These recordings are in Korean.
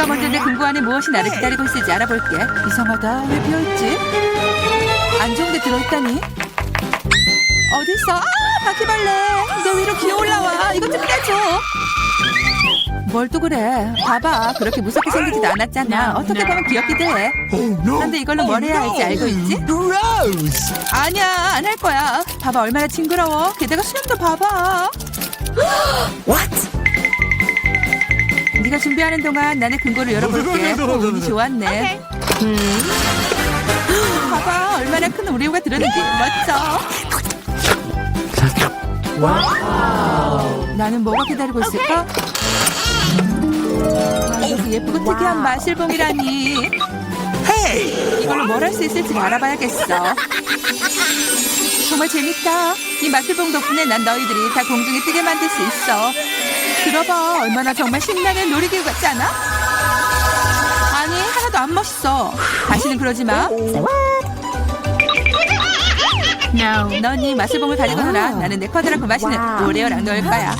내가 먼저 내 금고 안에 무엇이 나를 기다리고 있을지 알아볼게. 이상하다. 왜 비어있지? 안 좋은 데 들어있다니? 어딨어? 아, 바퀴벌레. 내 위로 기어 올라와. 이것 좀 떼줘. 뭘 또 그래? 봐봐. 그렇게 무섭게 생기지도 않았잖아. 어떻게 보면 귀엽기도 해. 그런데 이걸로 뭘 해야 할지 알고 있지? Gross! 아니야, 안 할 거야. 봐봐, 얼마나 징그러워. 게다가 수염도 봐봐. What? 네가 준비하는 동안 나는 금고를 열어볼게. 어, 운이 좋았네. 봐봐, 얼마나 큰 오리오가 들었는지 멋져. 나는 뭐가 기다리고 있을까? 아, 이렇게 예쁘고 특이한 마실 봉이라니. Hey! 이걸로 뭘 할 수 있을지 알아봐야겠어. 정말 재밌다. 이 마술봉 덕분에 난 너희들이 다 공중에 뜨게 만들 수 있어. 들어봐. 얼마나 정말 신나는 놀이기구 같지 않아? 아니, 하나도 안 멋있어. 다시는 그러지 마. No. 넌이 마술봉을 가지고 놀아. 나는 내 커다랗고 맛있는. 오레오랑 놀 거야.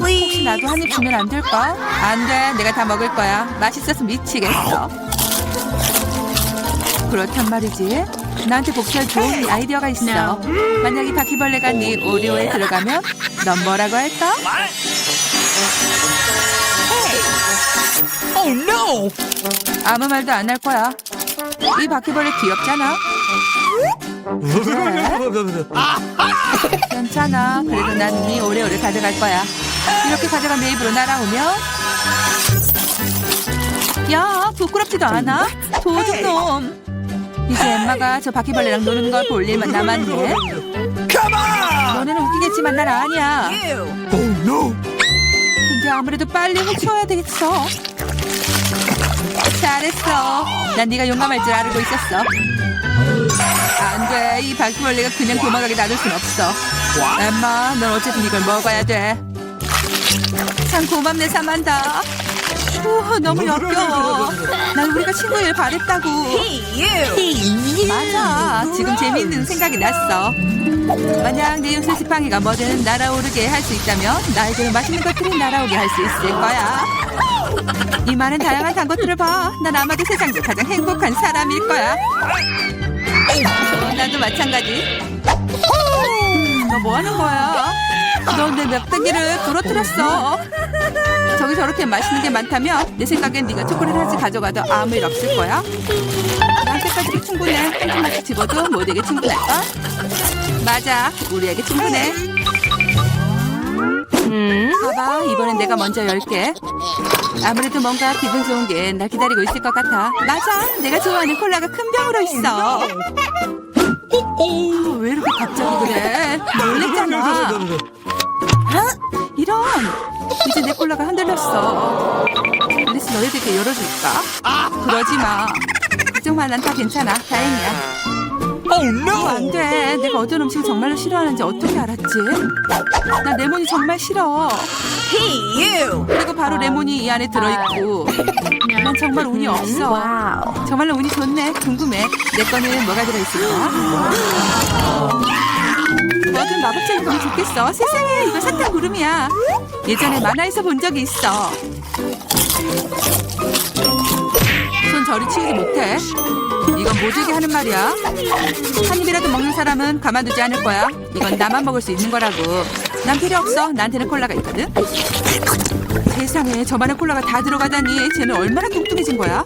혹시 나도 한 입 주면 안 될까? 안 돼. 내가 다 먹을 거야. 맛있어서 미치겠어. 그렇단 말이지. 나한테 복수할 좋은 아이디어가 있어. 만약 이 바퀴벌레가 네 오리오에 들어가면 넌 뭐라고 할까? Oh no! 아무 말도 안 할 거야. 이 바퀴벌레 귀엽잖아. 괜찮아. 그래도 난 네 오레오를 가져갈 거야. 이렇게 가져간 내 입으로 날아오면 야 부끄럽지도 않아? 도둑놈. 이제 엠마가 저 바퀴벌레랑 노는 걸 볼 일만 남았네. 너네는 웃기겠지만 난 아니야. Oh! 근데 아무래도 빨리 훔쳐야 되겠어. 잘했어. 난 네가 용감할 줄 알고 있었어. 안 돼. 이 바퀴벌레가 그냥 도망가게 놔둘 순 없어. 엠마, 넌 어쨌든 이걸 먹어야 돼. 참 고맙네, 사만다. 우, 너무 역겨워. 난 우리가 친구일 바랬다고. 맞아. 지금 재미있는 생각이 났어. 만약 내 요새 지팡이가 뭐든 날아오르게 할 수 있다면 나에게는 맛있는 것들이 날아오게 할 수 있을 거야. 이 많은 다양한 단 것들을 봐. 난 아마도 세상에서 가장 행복한 사람일 거야. 어, 나도 마찬가지. 너 뭐 하는 거야? 너내 납작이를 부러뜨렸어. 저기 저렇게 맛있는 게 많다면 내 생각엔 네가 초콜릿 하나씩 가져가도 아무 일 없을 거야. 나한테까지 충분해. 한 조금씩 집어도 모두에게 충분할까? 맞아. 우리에게 충분해. 봐봐. 이번엔 내가 먼저 열게. 아무래도 뭔가 기분 좋은 게 날 기다리고 있을 것 같아. 맞아. 내가 좋아하는 콜라가 큰 병으로 있어. 오, 왜 이렇게 갑자기 그래? 놀랬잖아. 이런. 이제 내 콜라가 흔들렸어. 앨리스 너희들께 열어줄까? 그러지 마. 걱정만 난다 괜찮아. 다행이야. Oh 안 no! 돼. 내가 어떤 음식을 정말로 싫어하는지 어떻게 알았지? 나 레몬이 정말 싫어. 그리고 바로 레몬이 이 안에 들어있고. 난 정말 운이 없어. 정말로 운이 좋네. 궁금해. 내 거는 뭐가 들어있을까? 뭐든 마법적인 거면 좋겠어. 세상에, 이거 사탕 구름이야. 예전에 만화에서 본 적이 있어. 손 저리 치우지 못해. 이건 모두에게 하는 말이야. 한 입이라도 먹는 사람은 가만두지 않을 거야. 이건 나만 먹을 수 있는 거라고. 난 필요 없어. 나한테는 콜라가 있거든. 세상에 저 많은 콜라가 다 들어가다니 쟤는 얼마나 뚱뚱해진 거야?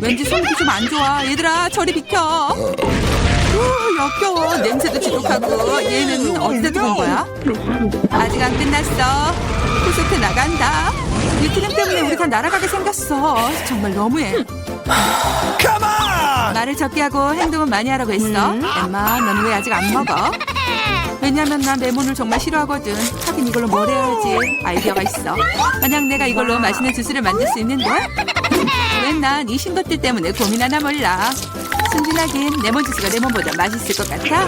왠지 손이 좀 안 좋아. 얘들아 저리 비켜. 우, 역겨워. 냄새도 지독하고 얘는 어디다 두은 거야? 아직 안 끝났어. 콘서트 나간다. 이 트램 때문에 우리 다 날아가게 생겼어. 정말 너무해. Come on! 말을 적게 하고 행동은 많이 하라고 했어. 엠마, 너는 왜 아직 안 먹어? 왜냐면 난 레몬을 정말 싫어하거든. 하긴 이걸로 뭘 해야 하지? 아이디어가 있어. 만약 내가 이걸로 맛있는 주스를 만들 수 있는데? 왜난이 신것들 때문에 고민하나 몰라. 순진하긴 레몬 주스가 레몬보다 맛있을 것 같아.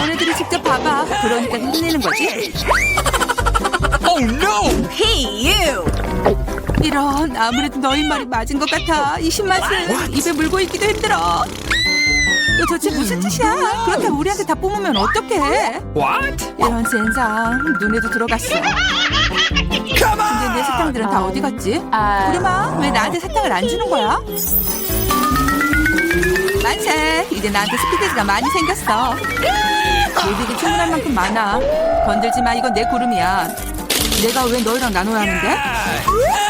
너네들이 직접 봐봐. 그러니까 힘내는 거지. Oh no! 이런 아무래도 너희 말이 맞은 것 같아. 이 신맛은 입에 물고 있기도 힘들어. 너 도대체 무슨 짓이야? 그렇게 우리한테 다 뿜으면 어떡해? What? 이런 젠장 눈에도 들어갔어. Come 근데 내 on! 사탕들은 다 어디 갔지? 우리마 왜 나한테 사탕을 안 주는 거야? 만세! 이제 나한테 스피드가 많이 생겼어. 예비기 충분할 만큼 많아. 건들지 마, 이건 내 구름이야. 내가 왜 너희랑 나눠야 하는데?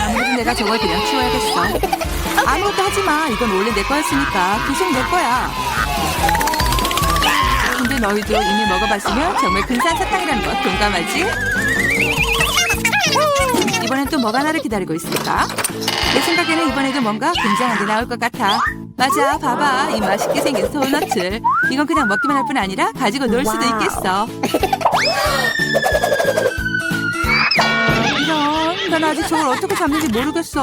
아무래도 내가 저걸 그냥 치워야겠어. 아무것도 하지 마. 이건 원래 내 거였으니까 계속 내 거야. 근데 너희도 이미 먹어봤으면 정말 근사한 사탕이라는 것 동감하지? 이번엔 또 뭐가 나를 기다리고 있을까? 내 생각에는 이번에도 뭔가 굉장한 게 나올 것 같아. 맞아, 봐봐. 이 맛있게 생긴 도너츠. 이건 그냥 먹기만 할 뿐 아니라 가지고 놀 수도 있겠어. 아직 저걸 어떻게 잡는지 모르겠어.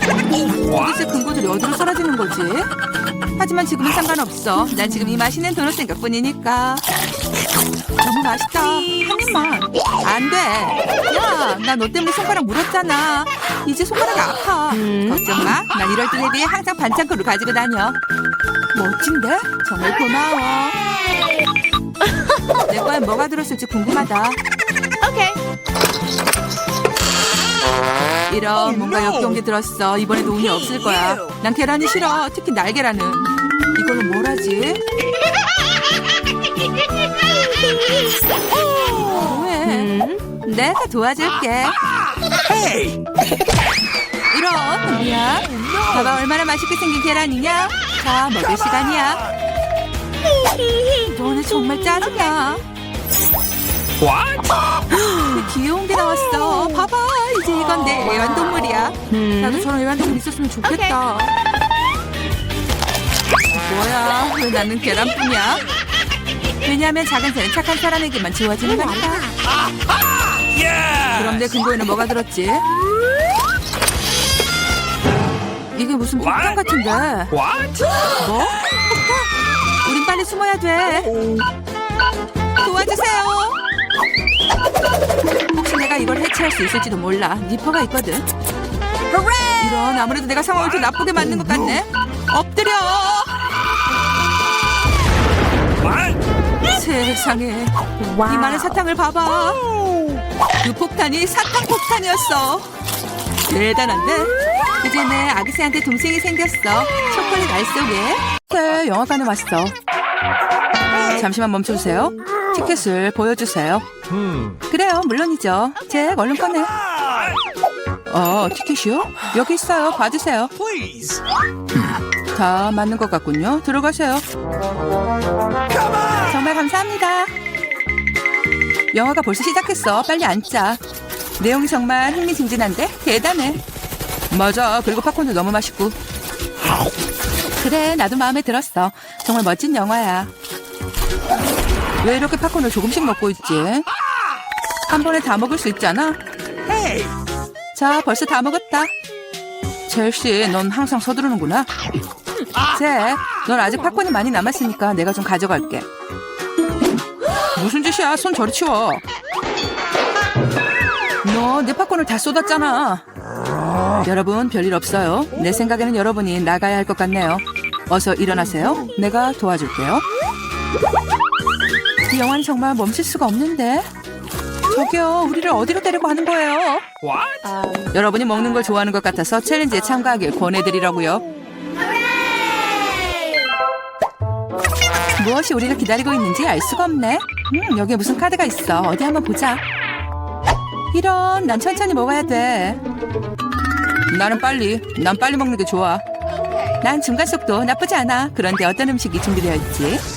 도대체 근거들이 어디로 쏟아지는 거지? 하지만 지금은 상관없어. 난 지금 이 맛있는 도넛 생각 뿐이니까. 너무 맛있다. 한 입만. 안 돼. 야, 나 너 때문에 손가락 물었잖아. 이제 손가락이 아파. 걱정 마. 난 이럴 때 대비해 항상 반창고를 가지고 다녀. 멋진데? 정말 고마워. 내 거에 뭐가 들었을지 궁금하다. okay. 이 런 뭔가 역겨운 게 들었어. 이번에도 운이 없을 거야. 난 계란이 싫어. 특히 날계란은. 이걸로 뭘 하지? 뭐해? 내가 도와줄게. 이런 뭐야? 봐봐 얼마나 맛있게 생긴 계란이냐? 자 먹을 시간이야. 너네 정말 짜증나. What? 귀여운 게 나왔어. 봐봐 이제 이건 내 애완동물이야. 나도 저런 애완동물 있었으면 좋겠다. 뭐야 왜 나는 계란뿐이야? 왜냐하면 작은 새는 착한 사람에게만 주어지는 거니까. 그럼 내 근거에는 뭐가 들었지? 이게 무슨 폭탄 같은데? What? 뭐? 폭탄? 우린 빨리 숨어야 돼. 도와주세요. 혹시 내가 이걸 해체할 수 있을지도 몰라. 니퍼가 있거든. 이런 아무래도 내가 상황을 더 나쁘게 만든 것 같네. 엎드려. 세상에 이 많은 사탕을 봐봐. 그 폭탄이 사탕 폭탄이었어. 대단한데? 이제 내 아기새한테 동생이 생겼어. 초콜릿 알 속에. 네, 영화관에 왔어. 잠시만 멈춰주세요. 티켓을 보여주세요. Hmm. 그래요, 물론이죠. 잭, 얼른 꺼내. 어, 티켓이요? 여기 있어요. Please! 다 맞는 것 같군요. 들어가세요. 정말 감사합니다. 영화가 벌써 시작했어. 빨리 앉자. 내용이 정말 흥미진진한데 대단해. 맞아. 그리고 팝콘도 너무 맛있고. 그래, 나도 마음에 들었어. 정말 멋진 영화야. 왜 이렇게 팝콘을 조금씩 먹고 있지? 한 번에 다 먹을 수 있잖아. 자, 벌써 다 먹었다. 첼시, 넌 항상 서두르는구나. 잭, 넌 아직 팝콘이 많이 남았으니까 내가 좀 가져갈게. 무슨 짓이야? 손 저리 치워. 너 내 팝콘을 다 쏟았잖아. 여러분, 별일 없어요. 내 생각에는 여러분이 나가야 할 것 같네요. 어서 일어나세요. 내가 도와줄게요. 이 영화는 정말 멈출 수가 없는데. 저기요, 우리를 어디로 데리고 가는 거예요? What? 여러분이 먹는 걸 좋아하는 것 같아서 챌린지에 참가하길 권해드리라고요. 무엇이 우리를 기다리고 있는지 알 수가 없네. 음, 여기에 무슨 카드가 있어. 어디 한번 보자. 이런, 난 천천히 먹어야 돼. 나는 빨리. 난 빨리 먹는 게 좋아. 난 중간 속도 나쁘지 않아. 그런데 어떤 음식이 준비되어 있지?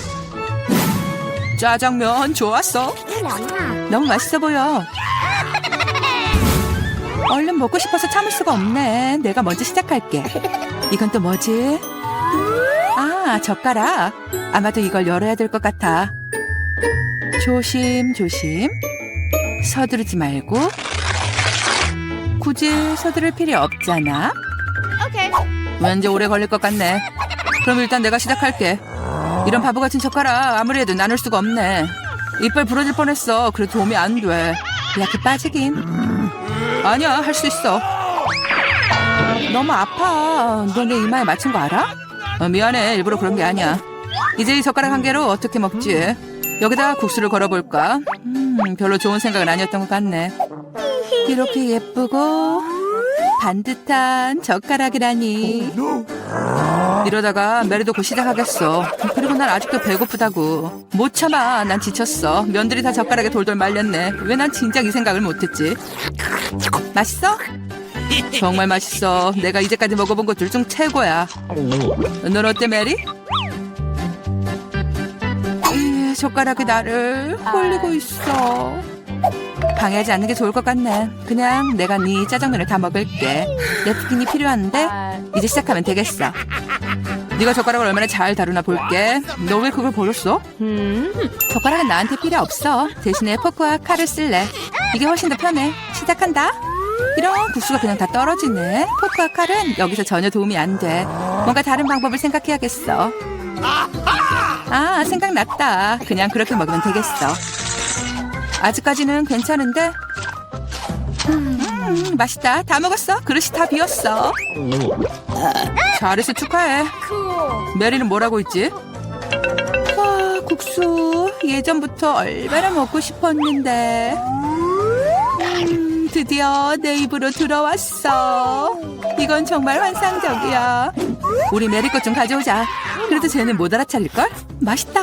짜장면 좋았어. 너무 맛있어 보여. 얼른 먹고 싶어서 참을 수가 없네. 내가 먼저 시작할게. 이건 또 뭐지? 아, 젓가락. 아마도 이걸 열어야 될 것 같아. 조심, 조심. 서두르지 말고. 굳이 서두를 필요 없잖아. Okay. 왠지 오래 걸릴 것 같네. 그럼 일단 내가 시작할게. 이런 바보 같은 젓가락 아무리 해도 나눌 수가 없네. 이빨 부러질 뻔했어. 그래도 도움이 안 돼. 약해 빠지긴. 아니야, 할 수 있어. 너무 아파. 너 내 이마에 맞춘 거 알아? 어, 미안해. 일부러 그런 게 아니야. 이제 이 젓가락 한 개로 어떻게 먹지? 여기다 국수를 걸어볼까? 음, 별로 좋은 생각은 아니었던 것 같네. 이렇게 예쁘고 반듯한 젓가락이라니. 이러다가 메리도 곧 시작하겠어. 그리고 난 아직도 배고프다고. 못 참아. 난 지쳤어. 면들이 다 젓가락에 돌돌 말렸네. 왜 난 진작 이 생각을 못했지? 맛있어? 정말 맛있어. 내가 이제까지 먹어본 것들 중 최고야. 넌 어때, 메리? 이 젓가락이 나를 홀리고 있어. 방해하지 않는 게 좋을 것 같네. 그냥 내가 네 짜장면을 다 먹을게. 냅킨이 필요한데 이제 시작하면 되겠어. 네가 젓가락을 얼마나 잘 다루나 볼게. 너 왜 그걸 버렸어? hmm. 젓가락은 나한테 필요 없어. 대신에 포크와 칼을 쓸래. 이게 훨씬 더 편해. 시작한다. 이런 국수가 그냥 다 떨어지네. 포크와 칼은 여기서 전혀 도움이 안 돼. 뭔가 다른 방법을 생각해야겠어. 아, 생각났다. 그냥 그렇게 먹으면 되겠어. 아직까지는 괜찮은데? 음, 맛있다. 다 먹었어. 그릇이 다 비었어. 잘해서 축하해. 메리는 뭐라고 있지? 와, 국수. 예전부터 얼마나 먹고 싶었는데. 음, 드디어 내 입으로 들어왔어. 이건 정말 환상적이야. 우리 메리 것 좀 가져오자. 그래도 쟤는 못 알아차릴걸? 맛있다.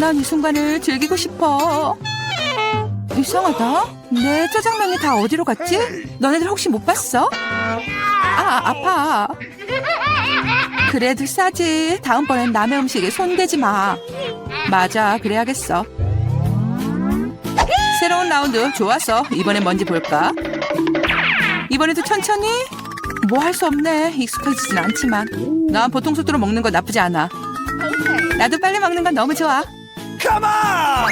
난 이 순간을 즐기고 싶어. 이상하다. 내 짜장면이 다 어디로 갔지? 너네들 혹시 못 봤어? 아, 아파. 그래도 싸지. 다음번엔 남의 음식에 손대지 마. 맞아, 그래야겠어. 새로운 라운드 좋았어. 이번엔 뭔지 볼까? 이번에도 천천히? 뭐 할 수 없네. 익숙해지진 않지만. 난 보통 속도로 먹는 거 나쁘지 않아. 나도 빨리 먹는 건 너무 좋아. Come on.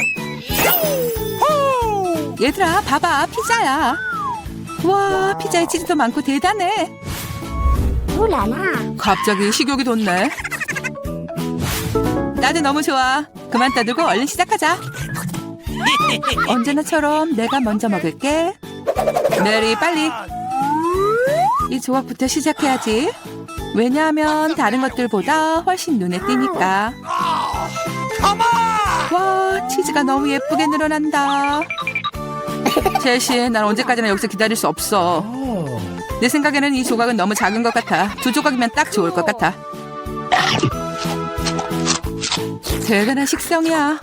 Woo. 얘들아, 봐봐. 피자야. 와, 피자에 치즈도 많고 대단해. 갑자기 식욕이 돋네. 나도 너무 좋아. 그만 떠들고 얼른 시작하자. 언제나처럼 내가 먼저 먹을게. 메리, 빨리. 이 조각부터 시작해야지. 왜냐하면 다른 것들보다 훨씬 눈에 띄니까. Come 치즈가 너무 예쁘게 늘어난다. 제시, 난 언제까지나 여기서 기다릴 수 없어. 내 생각에는 이 조각은 너무 작은 것 같아. 두 조각이면 딱 좋을 것 같아. 대단한 식성이야.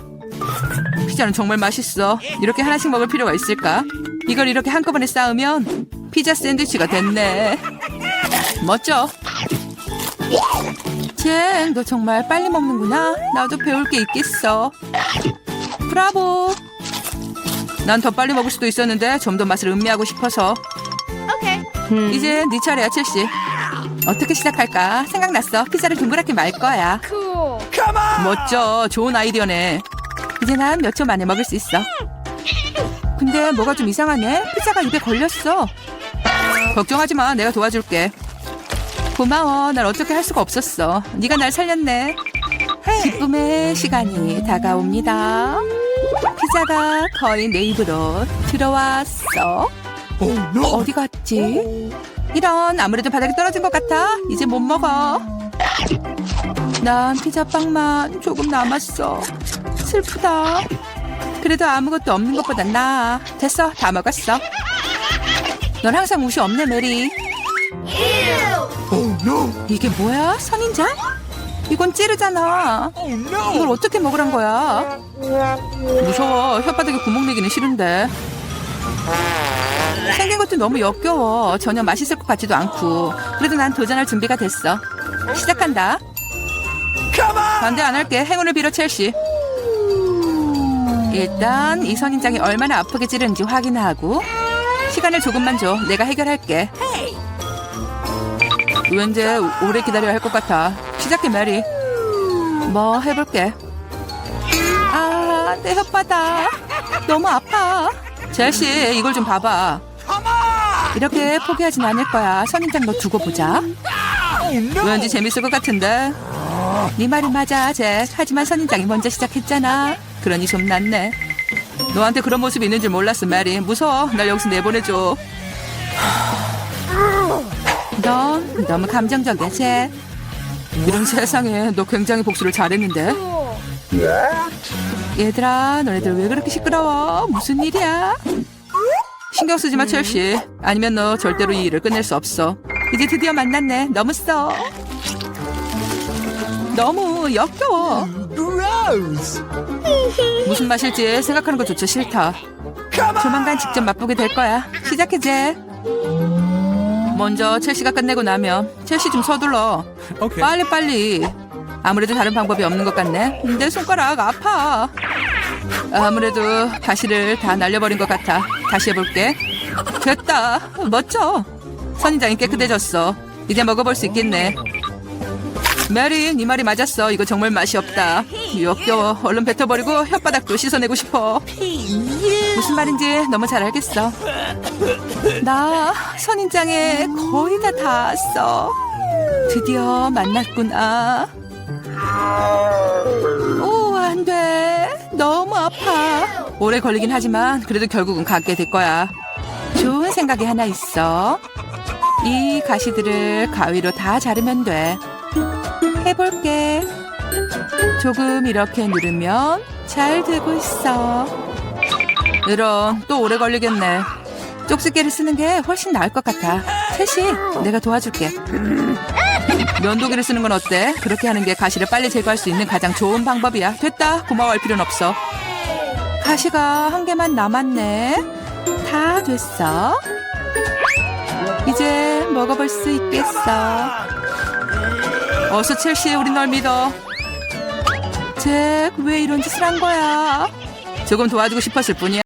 피자는 정말 맛있어. 이렇게 하나씩 먹을 필요가 있을까? 이걸 이렇게 한꺼번에 쌓으면 피자 샌드위치가 됐네. 멋져. 젠, 너 정말 빨리 먹는구나. 나도 배울 게 있겠어. 브라보. 난 더 빨리 먹을 수도 있었는데 좀 더 맛을 음미하고 싶어서. Okay. 이제 네 차례야, 첼시. 어떻게 시작할까? 생각났어. 피자를 둥그랗게 말 거야. Cool. Come on. 멋져. 좋은 아이디어네. 이제 난 몇 초 만에 먹을 수 있어. 근데 뭐가 좀 이상하네. 피자가 입에 걸렸어. 걱정하지 마. 내가 도와줄게. 고마워. 날 어떻게 할 수가 없었어. 네가 날 살렸네. 기쁨의 시간이 다가옵니다. 피자가 거의 내 입으로 들어왔어. Oh no. 어디 갔지? 이런 아무래도 바닥에 떨어진 것 같아. 이제 못 먹어. 난 피자빵만 조금 남았어. 슬프다. 그래도 아무것도 없는 것보단 나아. 됐어, 다 먹었어. 넌 항상 옷이 없네, 메리. Oh no. 이게 뭐야? 선인장? 이건 찌르잖아. 이걸. 어떻게 먹으란 거야? 무서워. 혓바닥에 구멍 내기는 싫은데. 생긴 것도 너무 역겨워. 전혀 맛있을 것 같지도 않고. 그래도 난 도전할 준비가 됐어. 시작한다. 반대 안 할게. 행운을 빌어 첼시. 일단 이 선인장이 얼마나 아프게 찌르는지 확인하고 시간을 조금만 줘. 내가 해결할게. 왠지 오래 기다려야 할 것 같아. 시작해 메리. 뭐 해볼게. 아, 내 혓바닥. 너무 아파. 첼시, 이걸 좀 봐봐. 이렇게 포기하진 않을 거야. 선인장 너 두고 보자. 왠지 재밌을 것 같은데. 네 말이 맞아, 잭. 하지만 선인장이 먼저 시작했잖아. 그러니 좀 낫네. 너한테 그런 모습이 있는 줄 몰랐어, 메리. 무서워. 날 여기서 내보내줘. 넌 너무 감정적이야, 잭. 이런 세상에 너 굉장히 복수를 잘했는데. 얘들아, 너네들 왜 그렇게 시끄러워? 무슨 일이야? 신경 쓰지 마, 첼시. 아니면 너 절대로 이 일을 끝낼 수 없어. 이제 드디어 만났네. 너무 써. 너무 역겨워. 무슨 맛일지 생각하는 것조차 싫다. 조만간 직접 맛보게 될 거야. 시작해 제. 먼저 첼시가 끝내고 나면 첼시 좀 서둘러. Okay. 빨리 빨리. 아무래도 다른 방법이 없는 것 같네. 내 손가락 아파. 아무래도 가시를 다 날려버린 것 같아. 다시 해볼게. 됐다. 멋져. 선인장이 깨끗해졌어. 이제 먹어볼 수 있겠네. 메리, 네 말이 맞았어. 이거 정말 맛이 없다. 역겨워. 얼른 뱉어버리고 혓바닥도 씻어내고 싶어. 무슨 말인지 너무 잘 알겠어. 나 선인장에 거의 다 닿았어. 드디어 만났구나. 오, 안 돼. 너무 아파. 오래 걸리긴 하지만 그래도 결국은 갖게 될 거야. 좋은 생각이 하나 있어. 이 가시들을 가위로 다 자르면 돼. 해볼게. 조금 이렇게 누르면 잘 되고 있어. 이런 또 오래 걸리겠네. 쪽수개를 쓰는 게 훨씬 나을 것 같아. 셋이 내가 도와줄게. 면도기를 쓰는 건 어때? 그렇게 하는 게 가시를 빨리 제거할 수 있는 가장 좋은 방법이야. 됐다. 고마워할 필요는 없어. 가시가 한 개만 남았네. 다 됐어. 이제 먹어볼 수 있겠어. 어서 첼시, 우리 널 믿어. 잭, 왜 이런 짓을 한 거야? 조금 도와주고 싶었을 뿐이야.